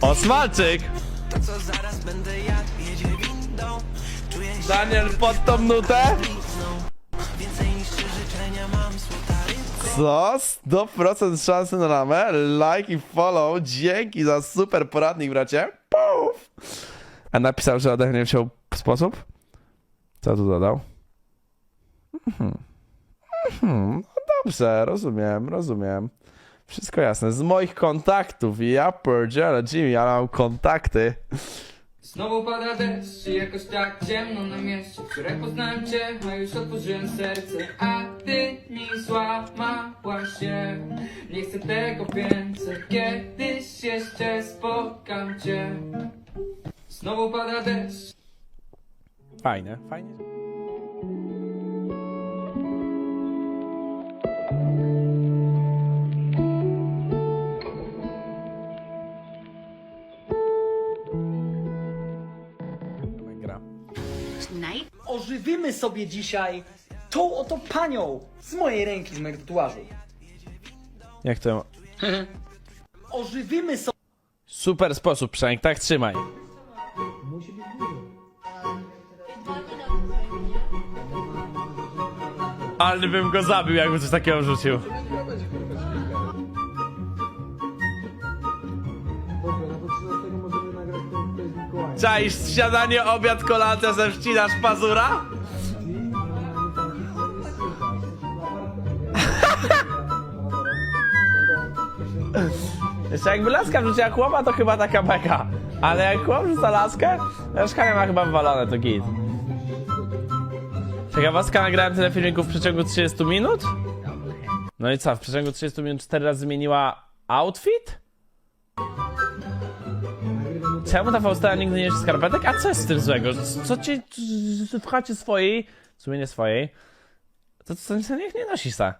O, smalczyk! Daniel, pod tą nutę? Co? 100% szansy na ramę? Like i follow. Dzięki za super poradnik, bracie. Puf! A napisał, że ode mnie wziął sposób? Co tu dodał? Mhm. Mhm. No dobrze, rozumiem, rozumiem. Wszystko jasne. Z moich kontaktów. Ja pierdzielę, Jimmy, ja mam kontakty. Znowu pada deszcz i jakoś tak ciemno na mieście W której poznałem cię, a już otworzyłem serce A ty mi złamałaś się Nie chcę tego więcej Kiedyś jeszcze spotkam cię Znowu pada deszcz Fajnie, fajnie. Sobie dzisiaj tą oto panią z mojej ręki, z mojego tatuażu. Jak to? Ożywimy sobie Super sposób, Przemek, tak trzymaj. Ale bym go zabił, jakby coś takiego rzucił. Czaisz śniadanie, obiad, kolację, ze wcinasz pazura? Jeszcze jakby laska wrzuciła chłopa, to chyba taka beka. Ale jak chłop rzuca laskę, to już Hania ma chyba wywalone, to git. Ciekawostka, nagrałem tyle filmików w przeciągu 30 minut? No i co, w przeciągu 30 minut 4 razy zmieniła outfit? Czemu ta Faustyna nigdy nie nosi skarpetek? A co jest z tym złego? Co ci w chacie swojej, w sumie nie swojej, to co niech nie nosi sa.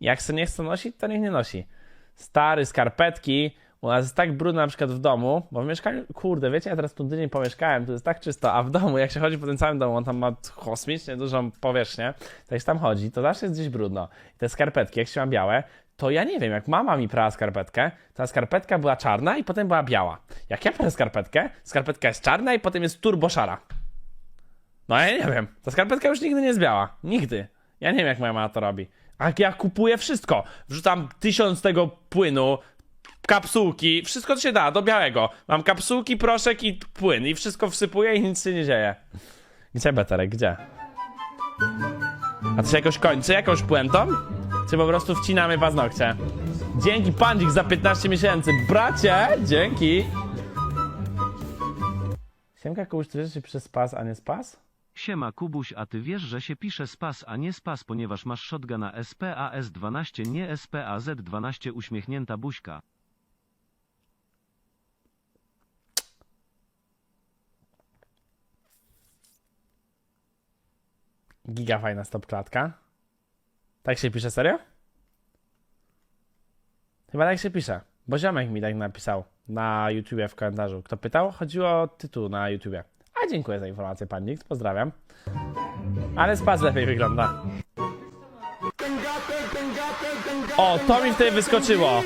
Jak se nie chce nosić, to niech nie nosi. Stary, skarpetki, u nas jest tak brudno na przykład w domu, bo w mieszkaniu, kurde, wiecie, ja teraz tu tydzień pomieszkałem, tu jest tak czysto, a w domu, jak się chodzi po tym całym domu, on tam ma kosmicznie dużą powierzchnię, to jak się tam chodzi, to zawsze jest gdzieś brudno. I te skarpetki, jak się ma białe, to ja nie wiem, jak mama mi prała skarpetkę, ta skarpetka była czarna i potem była biała. Jak ja prę skarpetkę, skarpetka jest czarna i potem jest turbo szara. No ja nie wiem. Ta skarpetka już nigdy nie jest biała. Nigdy. Ja nie wiem, jak moja mama to robi. A ja kupuję wszystko. Wrzucam tysiąc tego płynu, kapsułki, wszystko co się da, do białego. Mam kapsułki, proszek i płyn i wszystko wsypuję i nic się nie dzieje. Gdzie Beterek, gdzie? A to się jakoś kończy? Jakąś puentą? Czy po prostu wcinamy paznokcie? Dzięki Pandzik za 15 miesięcy. Bracie, dzięki. Siemka wiesz, że przez pas, a nie spas? Siema Kubuś, a ty wiesz, że się pisze spas, a nie spas, ponieważ masz shotguna SPAS-12, nie SPAZ-12 uśmiechnięta buźka. Giga fajna stopklatka. Tak się pisze, serio? Chyba tak się pisze. Bo ziomek mi tak napisał na YouTubie w komentarzu. Kto pytał? Chodziło o tytuł na YouTubie. A dziękuję za informację, pan Nikt. Pozdrawiam. Ale spas lepiej wygląda. O, to mi wtedy wyskoczyło.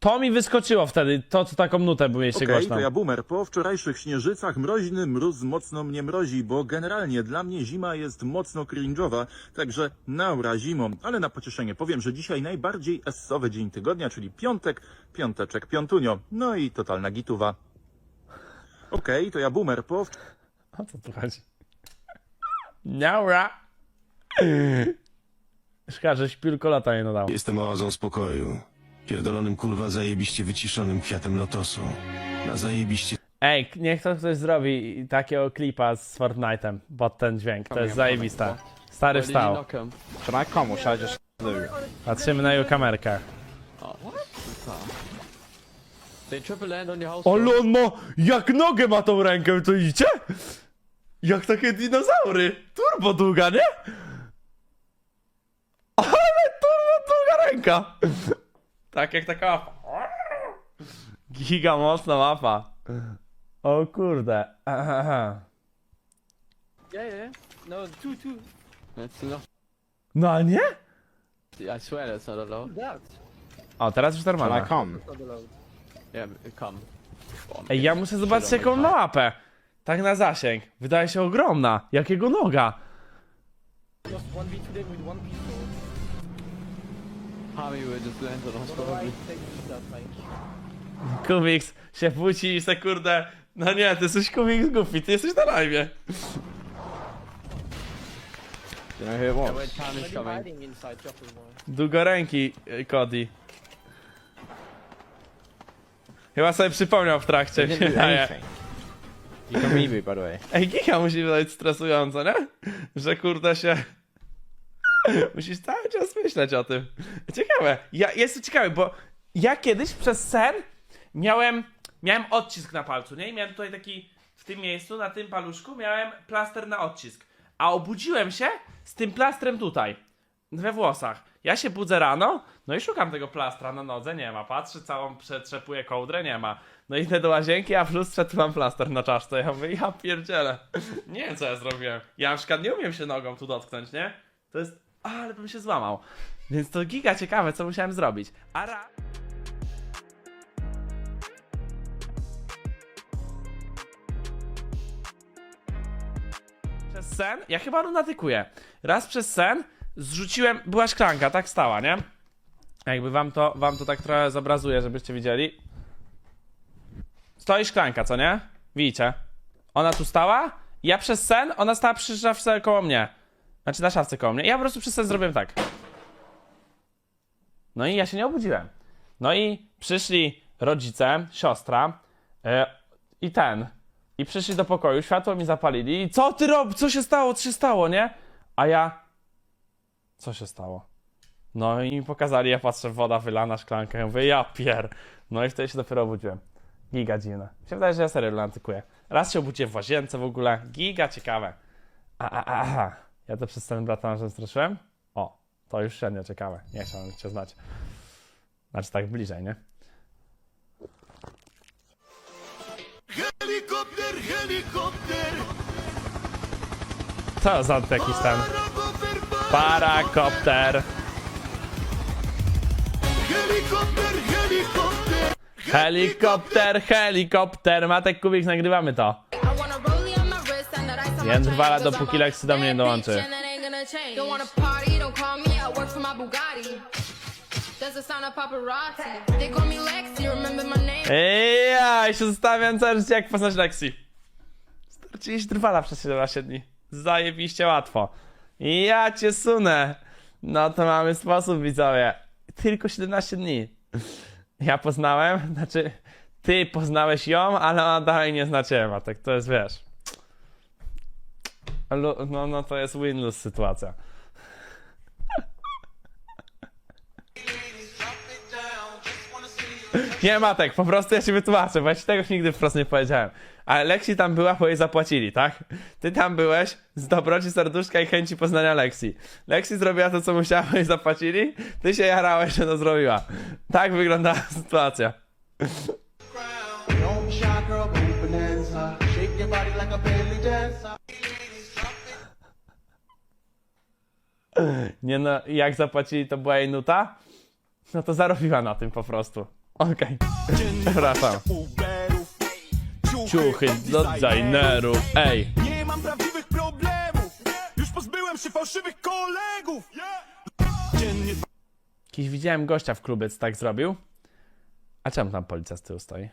To mi wyskoczyło wtedy, to co taką nutę jeszcze Okej, głośną. to ja boomer. Po wczorajszych śnieżycach mroźny mróz mocno mnie mrozi, bo generalnie dla mnie zima jest mocno cringe'owa, także naura zimą. Ale na pocieszenie powiem, że dzisiaj najbardziej essowy dzień tygodnia, czyli piątek, piąteczek, piątunio. No i totalna gituwa. Okej, to ja boomer. Po O co tu chodzi? Naura. Szkoda, że śpiórko lata nie dodał. Jestem oazą spokoju. Pierdolonym kurwa zajebiście wyciszonym kwiatem lotosu. Na zajebiście Ej, niech to ktoś zrobi takiego klipa z Fortnite'em pod ten dźwięk. To jest zajebiste. Stary wstał. Should I just do? Patrzymy na jego kamerkę. Ale on ma... Jak nogę ma tą rękę, to idzie? Jak takie dinozaury. Turbo długa, nie? Ale turbo długa ręka. Tak jak taka mapa. Giga mocna mapa. O kurde. Aha. Yeah, yeah. No, two, two. That's. No a nie? I swear that's not allowed. O, teraz już normalnie. come? Yeah, come. Ej, ja muszę zobaczyć jaką ma łapę. Tak na zasięg. Wydaje się ogromna. Jakiego noga. Just 1v2 them with one pistol. Harvey would just land on us probably. Kubiks się płuci i se kurde... No nie, ty jesteś Kubiks Goofy, ty jesteś na live. You know who it was? Yeah, time is coming. hiding inside Chopper's boy. Długoręki, y, Cody. Chyba sobie przypomniał w trakcie. You can reboot, by the way. Ej, giga musi być stresująco, nie? Że kurde się... Musisz cały czas myśleć o tym. Ciekawe. Ja, jest to ciekawe, bo ja kiedyś przez sen miałem, miałem odcisk na palcu, nie? I miałem tutaj taki, w tym miejscu, na tym paluszku, miałem plaster na odcisk. A obudziłem się z tym plastrem tutaj, we włosach. Ja się budzę rano, no i szukam tego plastra na nodze, nie ma. Patrzę, całą przetrzepuję kołdrę, nie ma. No idę do łazienki, a w lustrze tu mam plaster na czaszce. Ja mówię, ja pierdzielę. Nie wiem, co ja zrobiłem. Ja na przykład nie umiem się nogą tu dotknąć, nie? To jest... Ale bym się złamał. Więc to giga ciekawe, co musiałem zrobić. A ra... Przez sen, ja chyba lunatykuję. Raz przez sen zrzuciłem, była szklanka, tak stała, nie? Jakby wam to, wam to tak trochę zobrazuję, żebyście widzieli. Stoi szklanka, co nie? Widzicie? Ona tu stała, ja przez sen, ona stała przy szafce koło mnie. Znaczy na szafce koło mnie. Ja po prostu przez sen zrobiłem tak. No i ja się nie obudziłem. No i przyszli rodzice, siostra e, i ten. I przyszli do pokoju, światło mi zapalili. I co ty rob? Co się stało? Co się stało, nie? A ja. Co się stało? No i mi pokazali, ja patrzę, woda wylana, szklanka. Ja mówię, ja pier. No i wtedy się dopiero obudziłem. Giga dziwne. Mi się wydaje, że ja serio lunatykuję. Raz się obudziłem w łazience w ogóle. Giga ciekawe. A, a, a, aha. Ja to przez ten brata że straszyłem? O, to już średnio ciekawe. Nie chciałem cię znać. Znaczy tak bliżej, nie? Helikopter, helikopter! Co za jakiś ten... Parakopter. Helikopter, helikopter! Helikopter, helikopter. Matek Kubik, nagrywamy to. Ja drwala dopóki Lexi do mnie nie dołączy. Ej, ja się całe życie, jak poznać Lexi. Starczy iść drwala przez 17 dni. Zajebiście łatwo. Ja cię sunę. No to mamy sposób, widzowie. Tylko 17 dni. Ja poznałem, znaczy ty poznałeś ją, ale ona dalej nie zna ciebie, Matek. To jest, wiesz... No, no to jest win-lose sytuacja. Nie, Matek, po prostu ja ci wytłumaczę, bo ja ci tego nigdy wprost nie powiedziałem. Ale Lexi tam była, bo jej zapłacili, tak? Ty tam byłeś z dobroci serduszka i chęci poznania Lexi. Lexi zrobiła to, co musiała, bo jej zapłacili, ty się jarałeś, że to zrobiła. Tak wyglądała sytuacja. Nie no, jak zapłacili, to była jej nuta? No to zarobiła na tym po prostu. Okej. Przepraszam. Uberów, Ciuchy do designerów, ej. Nie mam prawdziwych problemów! Już pozbyłem się fałszywych kolegów! Dziennie Jakiś widziałem gościa w klubie, co tak zrobił. A czemu tam policja z tyłu stoi?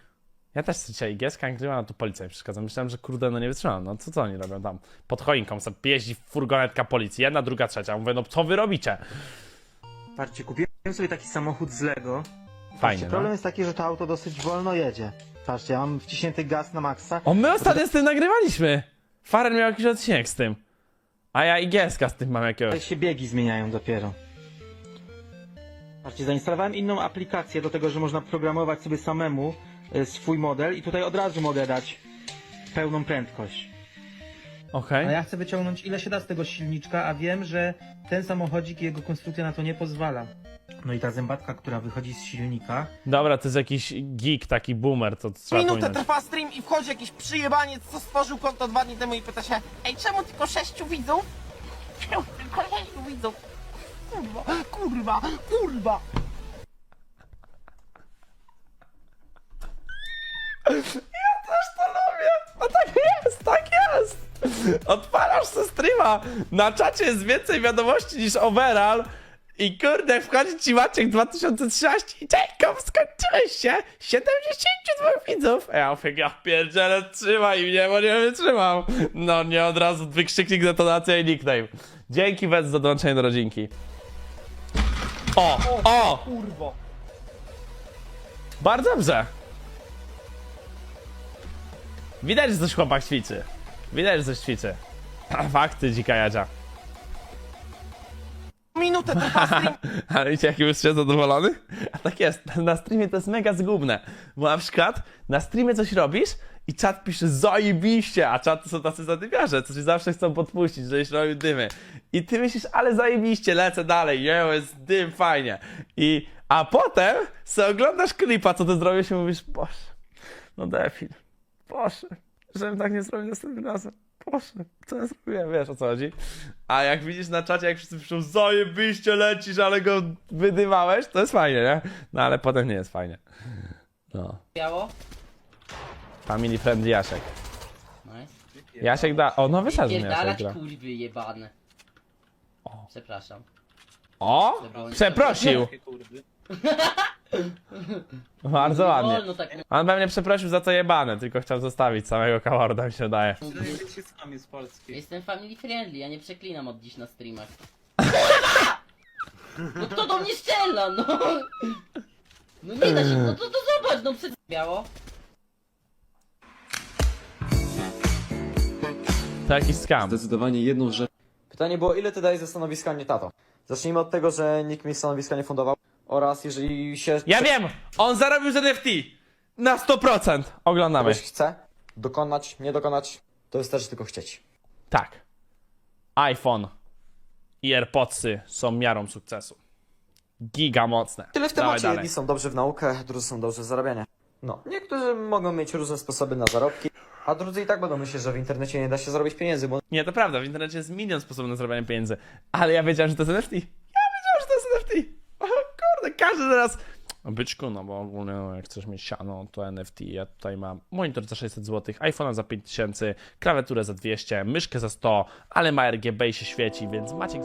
Ja też dzisiaj IGS nagrywa, no to policja mi przeszkadza. Myślałem, że kurde, no nie wytrzymam. No co, co oni robią tam? Pod choinką sobie jeździ furgonetka policji. Jedna, druga, trzecia. Mówię, no co wy robicie? Patrzcie, kupiłem sobie taki samochód z Lego. Fajnie, Problem no. jest taki, że to auto dosyć wolno jedzie. Patrzcie, ja mam wciśnięty gaz na maksa. O, my ostatnio z tym nagrywaliśmy. Faren miał jakiś odcinek z tym. A ja IGS z tym mam jakiegoś. Tutaj się biegi zmieniają dopiero. Patrzcie, zainstalowałem inną aplikację do tego, że można programować sobie samemu y, swój model i tutaj od razu mogę dać pełną prędkość. Okej. A ja chcę wyciągnąć ile się da z tego silniczka, a wiem, że ten samochodzik i jego konstrukcja na to nie pozwala. No i ta zębatka, która wychodzi z silnika. Dobra, to jest jakiś geek, taki boomer, to trzeba Minutę pominąć. trwa stream i wchodzi jakiś przyjebaniec, co stworzył konto dwa dni temu i pyta się Ej, czemu tylko sześciu widzów? Czemu tylko sześciu widzów? Kurwa, kurwa, kurwa! Ja też to lubię! No tak jest, tak jest! Odpalasz se streama, na czacie jest więcej wiadomości niż overall i kurde, wchodzi ci Maciek 2013 i Jacob, skończyłeś się! 72 widzów! Ja mówię, ja pierdzielę, trzymaj mnie, bo nie wytrzymam! No nie, od razu wykrzyknik, detonacja i nickname. Dzięki Wec za dołączenie do rodzinki. O, o! Kurwo. Bardzo dobrze. Widać, że coś chłopak ćwiczy. Widać, że coś ćwiczy. Fakty, dzika jadzia. Minutę trwa stream. Ale wiecie, jaki jest się zadowolony? A tak jest, na streamie to jest mega zgubne. Bo na przykład na streamie coś robisz i czat pisze zajebiście, a czat to są tacy zadymiarze, co ci zawsze chcą podpuścić, żeś robił dymy. I ty myślisz, ale zajebiście, lecę dalej, nie, jest dym, fajnie. I, a potem se oglądasz klipa, co ty zrobisz i mówisz, boże, no defil, boże, żebym tak nie zrobił następnym razem. Boże, co ja zrobiłem, wiesz o co chodzi? A jak widzisz na czacie, jak wszyscy piszą, zajebiście lecisz, ale go wydymałeś, to jest fajnie, nie? No ale potem nie jest fajnie. No. Biało? Family friendly Jasiek. Jasiek da... O, nowy sezon Jasiek gra. kurwy jebane. Przepraszam. O! Przeprosił! Bardzo ładnie. tak On pewnie przeprosił za to jebane, tylko chciał zostawić samego kawarda, mi się wydaje. Jestem family friendly, ja nie przeklinam od dziś na streamach. No kto do mnie strzela, no? No nie da się, no to, to zobacz, no przed... Biało? To jakiś skam. Zdecydowanie jedną rzecz. Pytanie było, ile ty dajesz za stanowisko, a nie tato? Zacznijmy od tego, że nikt mi stanowiska nie fundował. Oraz jeżeli się Ja wiem! On zarobił z NFT! Na 100%! Oglądamy. ktoś chce dokonać, nie dokonać, to wystarczy tylko chcieć. Tak. iPhone i AirPodsy są miarą sukcesu. Giga mocne. Tyle w temacie. dalej. Jedni są dobrzy w naukę, drudzy są dobrzy w zarabianie. No, niektórzy mogą mieć różne sposoby na zarobki, a drudzy i tak będą myśleć, że w internecie nie da się zarobić pieniędzy, bo Nie, to prawda, w internecie jest milion sposobów na zarabianie pieniędzy. Ale ja wiedziałem, że to jest NFT. Ja wiedziałem, że to jest NFT. O kurde, każdy. No byczku, no bo ogólnie no, jak chcesz mieć siano, to NFT. Ja tutaj mam monitor za 600 zł, iPhone'a za 5000, klawiaturę za 200, myszkę za 100, ale ma RGB i się świeci, więc Maciek...